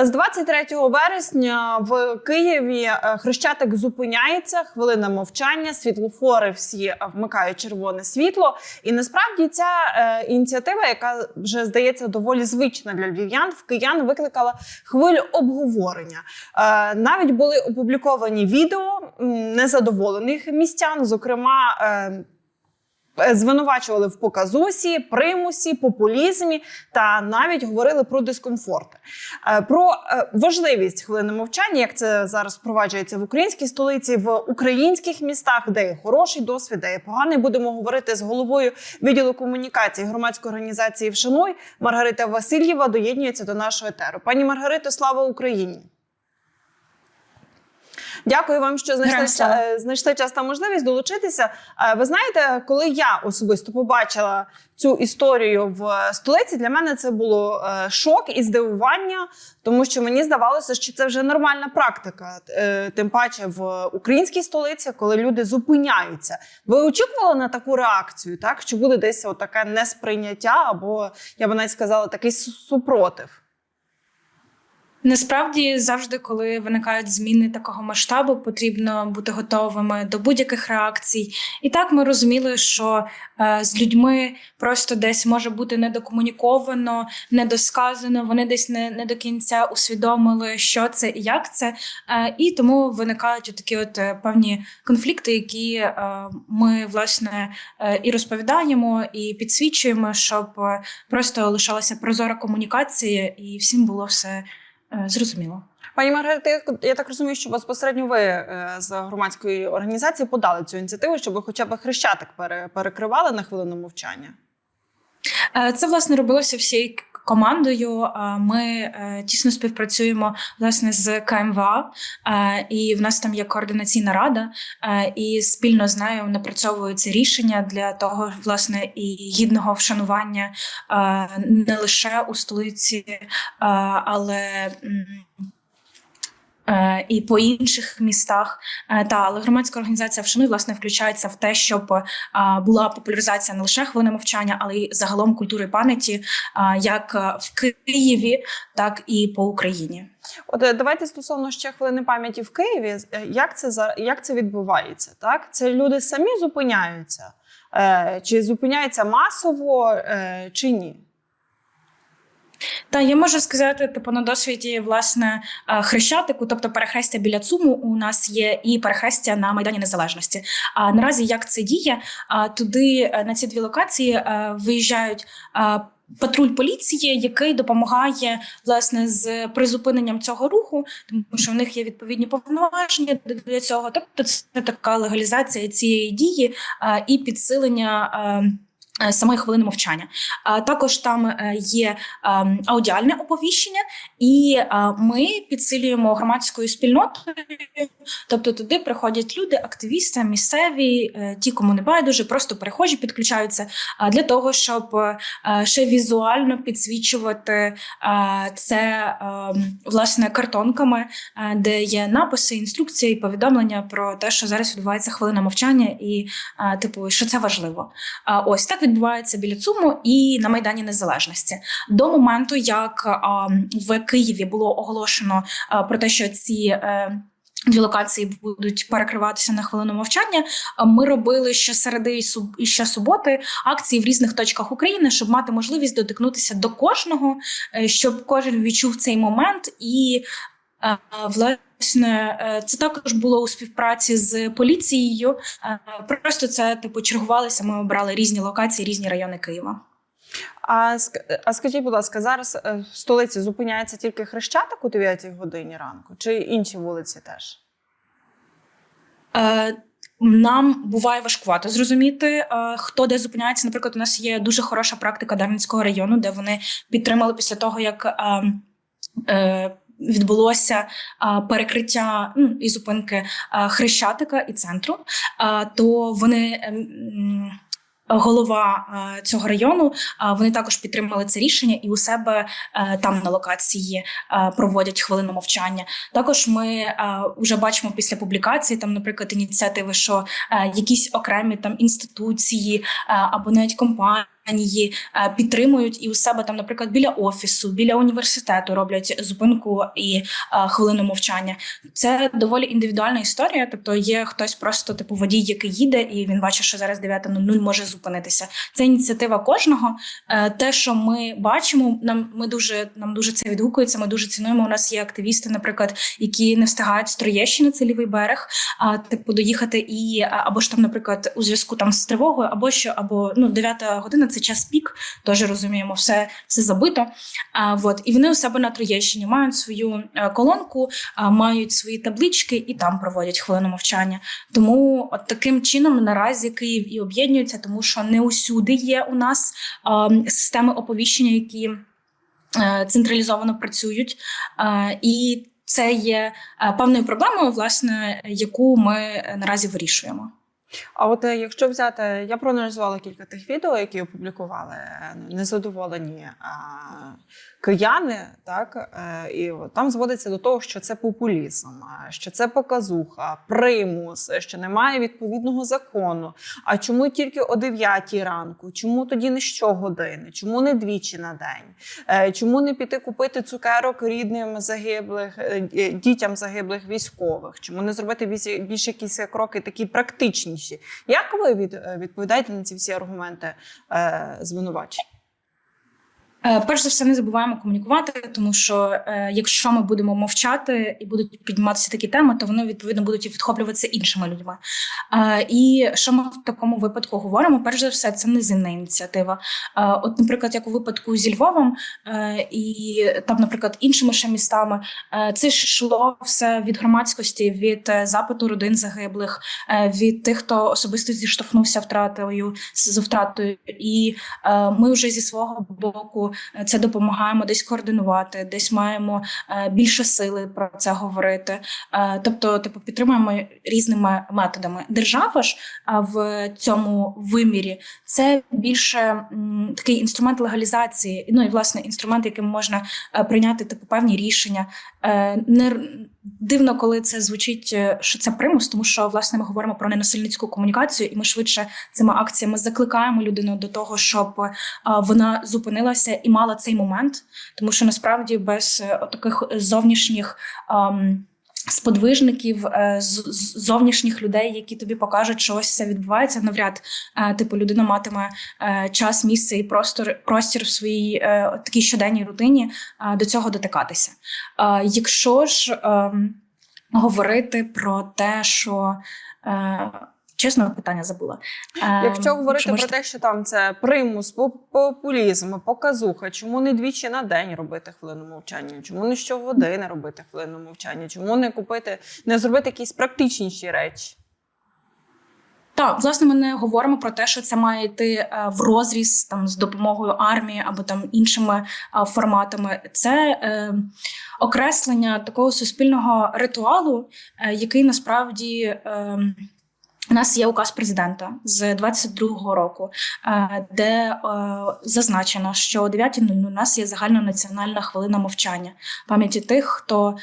З 23 вересня в Києві е, хрещатик зупиняється, хвилина мовчання, світлофори всі е, вмикають червоне світло. І насправді ця е, ініціатива, яка вже здається доволі звична для львів'ян, в киян викликала хвилю обговорення. Навіть були опубліковані відео незадоволених містян, зокрема. Е, Звинувачували в показусі, примусі, популізмі та навіть говорили про дискомфорт. Е, Про е, важливість хвилини мовчання, як це зараз впроваджується в українській столиці, в українських містах, де є хороший досвід, де є поганий. Будемо говорити з головою відділу комунікації громадської організації «Вшануй» Маргарита Васильєва доєднується до нашого етеру. Пані Маргарито, слава Україні! Дякую вам, що знайшли, е, знайшли час та можливість долучитися. Е, Ви знаєте, коли я особисто побачила цю історію в столиці, для мене це було е, шок і здивування, тому що мені здавалося, що це вже нормальна практика, е, тим паче в українській столиці, коли люди зупиняються. Ви очікували на таку реакцію, так що буде десь таке несприйняття, або я би навіть сказала, такий супротив. Насправді, завжди, коли виникають зміни такого масштабу, потрібно бути готовими до будь-яких реакцій. І так ми розуміли, що е, з людьми просто десь може бути недокомуніковано, недосказано. Вони десь не, не до кінця усвідомили, що це і як це. Е, і тому виникають такі от е, певні конфлікти, які е, ми власне е, і розповідаємо, і підсвічуємо, щоб е, просто лишалася прозора комунікація, і всім було все. Е, Зрозуміло. Пані Маргарита, я- так розумію, що безпосередньо ви е, з громадської організації подали цю ініціативу, щоб хоча б хрещатик пере- перекривали на хвилину мовчання. Е, Це власне робилося всією командою. Ми е, тісно співпрацюємо власне з КМВА, е, і в нас там є координаційна рада, е, і спільно з нею напрацьовуються рішення для того, власне, і гідного вшанування не лише у столиці, але. Е, І по інших містах, Е, та але громадська організація «Вшануй» власне включається в те, щоб була популяризація не лише хвилини мовчання, але й загалом культури пам'яті, як е, в Києві, так і по Україні. От е, давайте стосовно ще хвилини пам'яті в Києві. е, Як це як це відбувається? Так, це люди самі зупиняються, е, чи зупиняються масово, е, чи ні? Та я можу сказати, типу на досвіді власне хрещатику, тобто перехрестя біля ЦУМу, у нас є і перехрестя на Майдані Незалежності. А наразі як це діє? А туди е, на ці дві локації е, виїжджають. Патруль поліції, який допомагає власне з призупиненням цього руху, тому що в них є відповідні повноваження для цього. Тобто, це така легалізація цієї дії е, і підсилення е, е, самої хвилини мовчання. Також там е, є ем, аудіальне оповіщення, і е, ми підсилюємо громадською спільнотою. Тобто туди приходять люди, активісти, місцеві, е, ті, кому не байдуже, просто перехожі підключаються для того, щоб е, ще візуально підсвічувати е, це ем, власне картонками, е, де є написи, інструкції, повідомлення про те, що зараз відбувається хвилина мовчання, і е, типу, що це важливо. Ось так відбувається біля ЦУМу і на Майдані Незалежності. До моменту, як в Києві було оголошено про те, що ці. е, Дві локації будуть перекриватися на хвилину мовчання. Ми робили щосереди і суб- і щосуботи акції в різних точках України, щоб мати можливість дотикнутися до кожного, е, щоб кожен відчув цей момент і е, власне це також було у співпраці з поліцією. Е, Просто це типу чергувалися. Ми обрали різні локації, різні райони Києва. А, а скажіть, будь ласка, зараз е, в столиці зупиняється тільки хрещатик у 9 годині ранку, чи інші вулиці теж? Е, Нам буває важкувато зрозуміти, е, хто де зупиняється. Наприклад, у нас є дуже хороша практика Дарницького району, де вони підтримали після того, як е, е, відбулося перекриття ну, і зупинки Хрещатика і центру. То вони. ем, Голова цього району вони також підтримали це рішення і у себе е, там на локації е, проводять хвилину мовчання. Також ми е, вже бачимо після публікації там, наприклад, ініціативи, що якісь окремі там інституції або навіть компанії. Її е, підтримують і у себе там, наприклад, біля офісу, біля університету роблять зупинку і е, хвилину мовчання. Це доволі індивідуальна історія. Тобто є хтось просто типу водій, який їде, і він бачить, що зараз 9.00 може зупинитися. Це ініціатива кожного. Е, Те, що ми бачимо, нам ми дуже нам дуже це відгукується. Ми дуже цінуємо. У нас є активісти, наприклад, які не встигають з Троєщини, це лівий берег, а типу доїхати і або ж там, наприклад, у зв'язку там з тривогою, або що, або ну 9 година це час пік. Теж розуміємо, все, все забито. А, вот. І вони у себе на Троєщині мають свою е, колонку, мають свої таблички і там проводять хвилину мовчання. Тому от таким чином наразі Київ і об'єднується, тому що не усюди є у нас системи оповіщення, які е, централізовано працюють. І це є е, певною проблемою, власне, яку ми наразі вирішуємо. А от е, якщо взяти, я проаналізувала кілька тих відео, які опублікували е, незадоволені а, кияни, так е, і там зводиться до того, що це популізм, що це показуха, примус, що немає відповідного закону. А чому тільки о 9 ранку? Чому тоді не щогодини? Чому не двічі на день? Е, Чому не піти купити цукерок рідним загиблих е, е, дітям загиблих військових? Чому не зробити більш, якісь кроки такі практичніші? Як ви від, е, відповідаєте на ці всі аргументи е, звинувачень? Е, Перш за все, не забуваємо комунікувати, тому що е, якщо ми будемо мовчати і будуть підніматися такі теми, то вони відповідно будуть відхоплюватися іншими людьми. Е, і що ми в такому випадку говоримо? Перш за все, це низинна ініціатива. От, наприклад, як у випадку зі Львовом і там, наприклад, іншими ще містами, це ж йшло все від громадськості, від запиту родин загиблих, від тих, хто особисто зіштовхнувся втратою з втратою, і ми вже зі свого боку е, це допомагаємо десь координувати, десь маємо е, більше сили про це говорити. Е, Тобто, типу, підтримуємо різними методами. Держава ж в цьому вимірі це більше такий інструмент легалізації, ну і власне інструмент, яким можна прийняти типу певні рішення. Не дивно, коли це звучить, е, що це примус, тому що власне ми говоримо про ненасильницьку комунікацію, і ми швидше цими акціями закликаємо людину до того, щоб е, вона зупинилася і мала цей момент, тому що насправді без е, таких зовнішніх. ем, Сподвижників е, з- зовнішніх людей, які тобі покажуть, що ось це відбувається. Навряд е, типу людина матиме е, час, місце і простор простір в своїй такій щоденній рутині до цього дотикатися. Якщо ж ем, говорити про те, що чесно питання забула. Якщо говорити що про те, що там це примус, популізм, показуха, чому не двічі на день робити хвилину мовчання? Чому не щогодини робити хвилину мовчання? Чому не купити, не зробити якісь практичніші речі? Так, власне, ми не говоримо про те, що це має йти е, в розріз там з допомогою армії або там іншими е, форматами. Це е, окреслення такого суспільного ритуалу, е, який насправді. Е, у нас є указ президента з 22-го року, е, де е, зазначено, що о 9.00 у нас є загальнонаціональна хвилина мовчання пам'яті тих, хто е,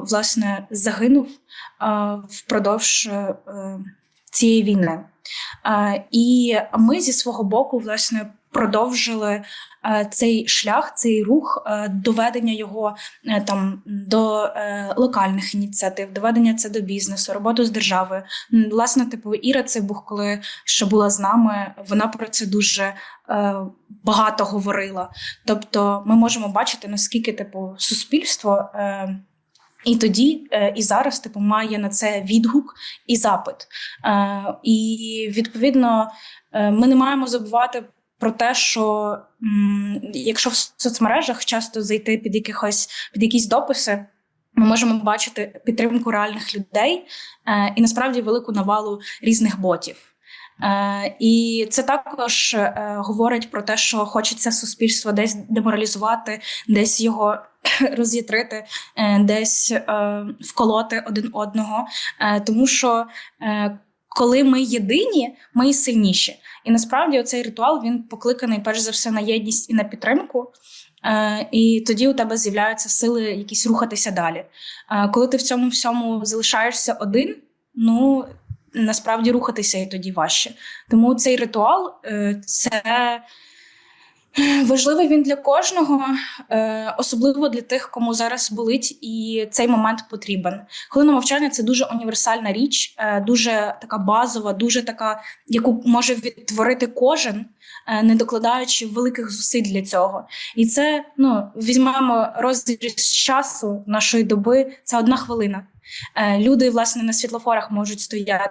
власне загинув впродовж цієї війни. І ми зі свого боку, власне, продовжили е, цей шлях, цей рух, е, доведення його е, там до локальних ініціатив, доведення це до бізнесу, роботу з державою. Власне, типу, Іра Цибух, коли ще була з нами, вона про це дуже багато говорила. Тобто, ми можемо бачити, наскільки типу суспільство. І тоді, і зараз, типу, має на це відгук і запит. І відповідно, ми не маємо забувати про те, що м, якщо в соцмережах часто зайти під якихось під якісь дописи. Ми можемо бачити підтримку реальних людей е, і насправді велику навалу різних ботів. Е, і це також е, говорить про те, що хочеться суспільство десь деморалізувати, десь його роз'ятрити, е, десь е, вколоти один одного. Е, тому що коли ми єдині, ми сильніші. І насправді цей ритуал він покликаний перш за все на єдність і на підтримку. Е, і тоді у тебе з'являються сили якісь рухатися далі. Е, коли ти в цьому всьому залишаєшся один, ну насправді рухатися і тоді важче. Тому цей ритуал е, це. Важливий він для кожного, е, особливо для тих, кому зараз болить, і цей момент потрібен. Хвилина мовчання це дуже універсальна річ, е, дуже така базова, дуже така, яку може відтворити кожен, е, не докладаючи великих зусиль для цього. І це ну візьмемо розріз часу нашої доби. Це одна хвилина. Люди, власне, на світлофорах можуть стояти.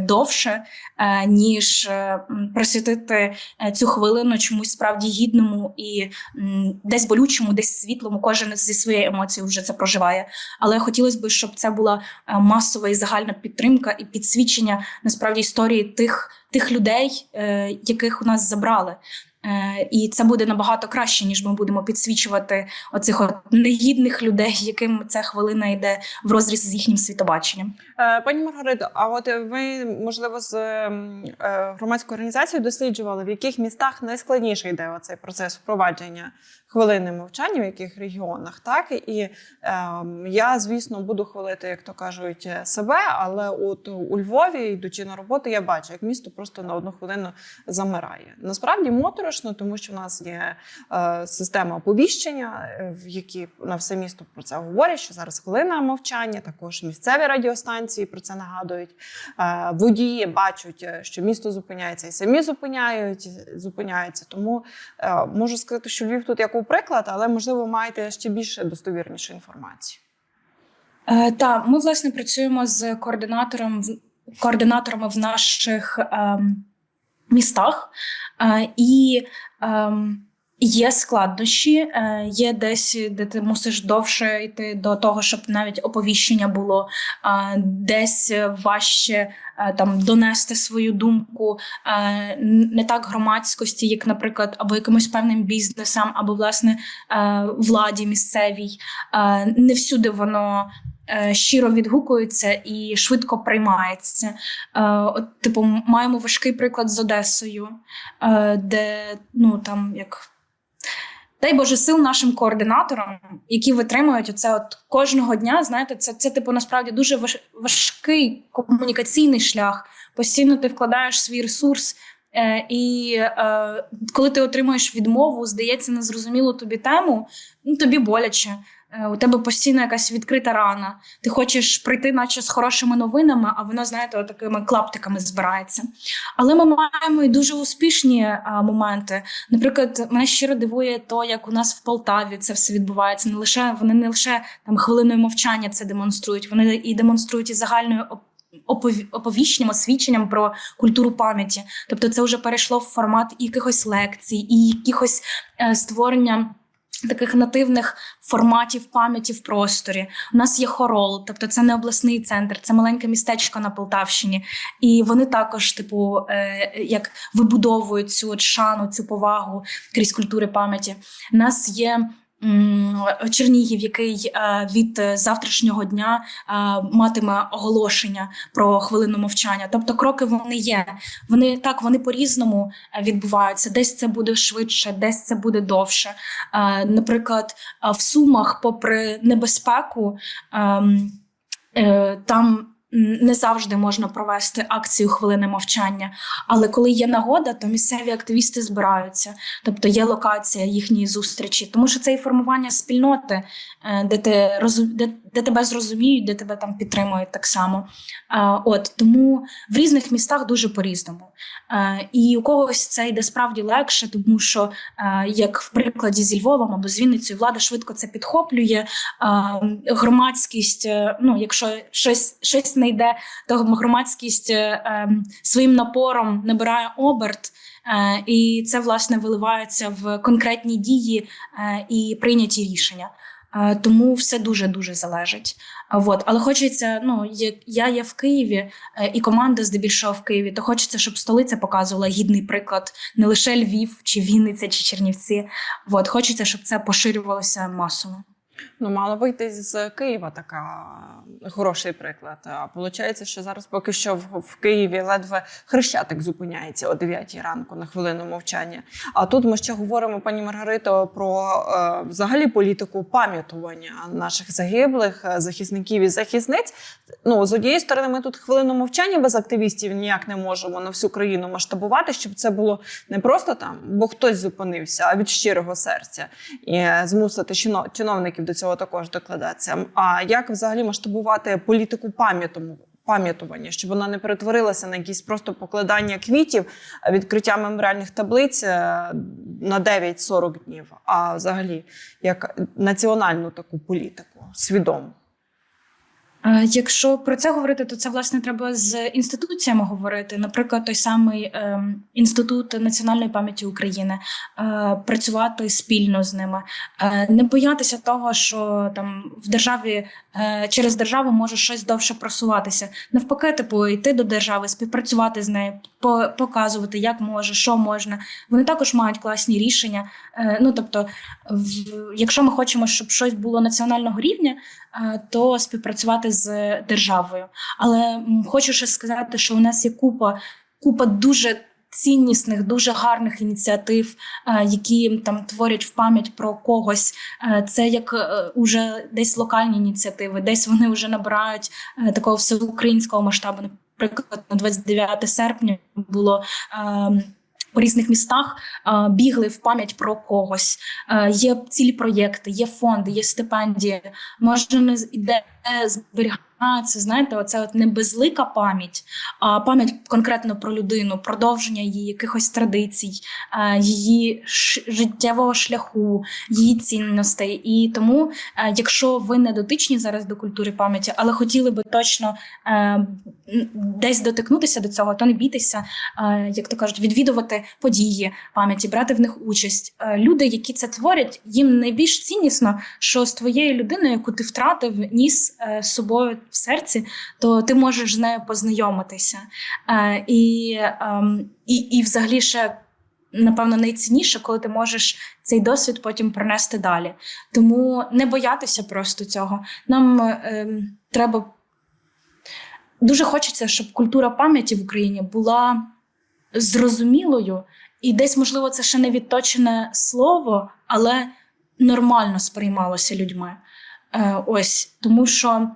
Довше е, ніж е, присвятити е, цю хвилину чомусь справді гідному і десь болючому, десь світлому. Кожен зі своєю емоцією вже це проживає. Але хотілося б, щоб це була масова і загальна підтримка і підсвічення насправді історії тих, тих людей, яких у нас забрали. Е, І це буде набагато краще, ніж ми будемо підсвічувати оцих от негідних людей, яким ця хвилина йде в розріз з їхнім світобаченням. Е, Пані Маргарит, а от ви можливо з ем, е, громадською організацією досліджували, в яких містах найскладніше йде оцей процес впровадження хвилини мовчання, в яких регіонах, так і ем, я, звісно, буду хвалити, як то кажуть, себе, але от у Львові, йдучи на роботу, я бачу, як місто просто на одну хвилину замирає. Насправді моторошно, тому що в нас є е, система оповіщення, е, в які на все місто про це говорять, що зараз хвилина мовчання, також місцеві радіостанції про це нагадують. Е, водії бачать, е, що місто зупиняється, і самі зупиняють, зупиняються. Тому е, можу сказати, що Львів тут як у приклад, але можливо маєте ще більше достовірнішу інформацію. Е, так, ми власне працюємо з координатором координаторами в наших е, містах, е, і ем, є складнощі, е, є десь, де ти мусиш довше йти до того, щоб навіть оповіщення було, десь важче е, там донести свою думку е, не так громадськості, як, наприклад, або якимось певним бізнесам, або власне владі місцевій. Не всюди воно щиро відгукується і швидко приймається. От, типу, маємо важкий приклад з Одесою, де ну там як. Дай Боже сил нашим координаторам, які витримують оце от кожного дня. Знаєте, це, це типу насправді дуже важ, важкий комунікаційний шлях. Постійно ти вкладаєш свій ресурс, е, і е, коли ти отримуєш відмову, здається, незрозумілу тобі тему, ну тобі боляче. Е, У тебе постійно якась відкрита рана. Ти хочеш прийти, наче з хорошими новинами, а воно, знаєте, такими клаптиками збирається. Але ми маємо і дуже успішні а, моменти. Наприклад, мене щиро дивує то, як у нас в Полтаві це все відбувається. Не лише вони не лише там хвилиною мовчання це демонструють, вони і демонструють і загальною оп- опові- оповіщенням, освіченням про культуру пам'яті. Тобто, це вже перейшло в формат якихось лекцій, і якихось е, створення. Таких нативних форматів пам'яті в просторі. У нас є хорол, тобто це не обласний центр, це маленьке містечко на Полтавщині. І вони також, типу, е, як вибудовують цю от шану, цю повагу крізь культури пам'яті. У нас є. Чернігів, який е, від завтрашнього дня е, матиме оголошення про хвилину мовчання. Тобто, кроки вони є. Вони так вони по-різному е, відбуваються. Десь це буде швидше, десь це буде довше. Наприклад, в Сумах, попри небезпеку, ем, там не завжди можна провести акцію хвилини мовчання. Але коли є нагода, то місцеві активісти збираються, тобто є локація їхньої зустрічі, тому що це і формування спільноти, е, де ти де, де тебе зрозуміють, де тебе там підтримують так само. Е, От тому в різних містах дуже по-різному. Е, І у когось це йде справді легше, тому що як в прикладі зі Львовом або з Вінницею, влада швидко це підхоплює. Громадськість, ну якщо щось щось не йде, то громадськість е, ем, своїм напором набирає оберт. Е, І це власне виливається в конкретні дії е, і прийняті рішення. Тому все дуже дуже залежить. А Вот. Але хочеться, ну я є в Києві, і команда здебільшого в Києві, то хочеться, щоб столиця показувала гідний приклад, не лише Львів, чи Вінниця, чи Чернівці. Вот. Хочеться, щоб це поширювалося масово. Ну, мало вийти з Києва така хороший приклад. А Получається, що зараз поки що в, в Києві ледве хрещатик зупиняється о 9 ранку на хвилину мовчання. А тут ми ще говоримо, пані Маргарито, про е, взагалі політику пам'ятування наших загиблих е, захисників і захисниць. Ну, з однієї сторони, ми тут хвилину мовчання без активістів ніяк не можемо на всю країну масштабувати, щоб це було не просто там, бо хтось зупинився, а від щирого серця і е, змусити чино- чиновників до цього також докладатися. А як взагалі масштабувати політику? Пам'ятування, щоб вона не перетворилася на якісь просто покладання квітів, відкриття меморіальних таблиць е, на 9-40 днів, а взагалі як національну таку політику, свідому. Якщо про це говорити, то це власне треба з інституціями говорити. Наприклад, той самий ем, інститут національної пам'яті України, е, працювати спільно з ними, е, не боятися того, що там в державі е, через державу може щось довше просуватися. Навпаки, типу, йти до держави, співпрацювати з нею, по- показувати, як може, що можна. Вони також мають класні рішення. Ну тобто, якщо ми хочемо, щоб щось було національного рівня, то співпрацювати з державою. Але хочу ще сказати, що у нас є купа, купа дуже ціннісних, дуже гарних ініціатив, е, які там творять в пам'ять про когось. Е, Це як е, уже десь локальні ініціативи, десь вони вже набирають такого всеукраїнського масштабу. Наприклад, на 29 серпня було. По різних містах е, бігли в пам'ять про когось. Е, Є цілі проєкти, є фонди, є стипендії. Може, не з- іде зберігається, знаєте, оце от не безлика пам'ять, а пам'ять конкретно про людину, продовження її якихось традицій, її життєвого шляху, її цінностей. І тому, е, якщо ви не дотичні зараз до культури пам'яті, але хотіли би точно е, десь дотикнутися до цього, то не бійтеся, е, як то кажуть, відвідувати події пам'яті, брати в них участь. Люди, які це творять, їм найбільш ціннісно, що з твоєю людиною, яку ти втратив, ніс з собою в серці, то ти можеш з нею познайомитися. Е, І, ем, і, і взагалі ще. Напевно, найцінніше, коли ти можеш цей досвід потім принести далі. Тому не боятися просто цього. Нам ем, треба дуже хочеться, щоб культура пам'яті в Україні була зрозумілою, і десь, можливо, це ще не відточене слово, але нормально сприймалося людьми. Е, ось тому, що е,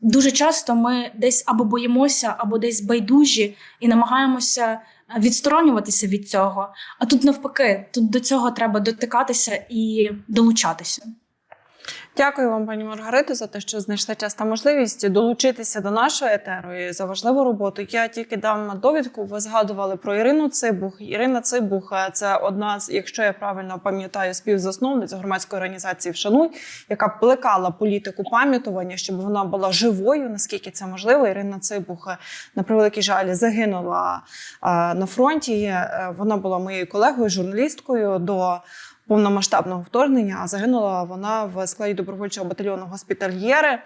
дуже часто ми десь або боїмося, або десь байдужі і намагаємося відсторонюватися від цього. А тут навпаки, тут до цього треба дотикатися і долучатися. Дякую вам, пані Маргарито, за те, що знайшли час та можливість долучитися до нашої етеру і за важливу роботу. Я тільки дам довідку. Ви згадували про Ірину Цибух. Ірина Цибух е, це одна з, якщо я правильно пам'ятаю, співзасновниць громадської організації «Вшануй», яка плекала політику пам'ятування, щоб вона була живою. Наскільки це можливо? Ірина Цибух е, на превеликий жаль загинула е, на фронті. Вона була моєю колегою, журналісткою до повномасштабного вторгнення, а загинула вона в складі добровольчого батальйону госпітальєри.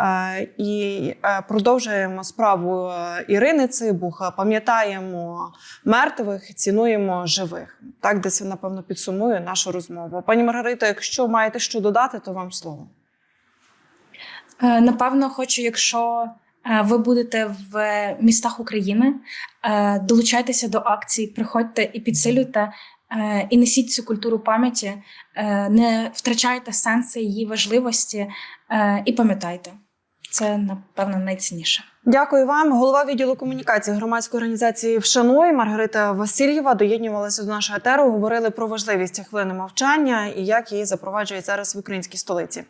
Е, І е, продовжуємо справу е, Ірини Цибух, пам'ятаємо мертвих, цінуємо живих. Так, десь напевно підсумує нашу розмову. Пані Маргарито, якщо маєте що додати, то вам слово. Напевно, хочу, якщо ви будете в містах України, долучайтеся до акцій, приходьте і підсилюйте, і несіть цю культуру пам'яті, е, не втрачайте сенси її важливості е, і пам'ятайте. Це напевно найцінніше. Дякую вам. Голова відділу комунікації громадської організації Вшануй Маргарита Васильєва доєднувалася до нашого етеру. Говорили про важливість хвилини мовчання і як її запроваджують зараз в українській столиці.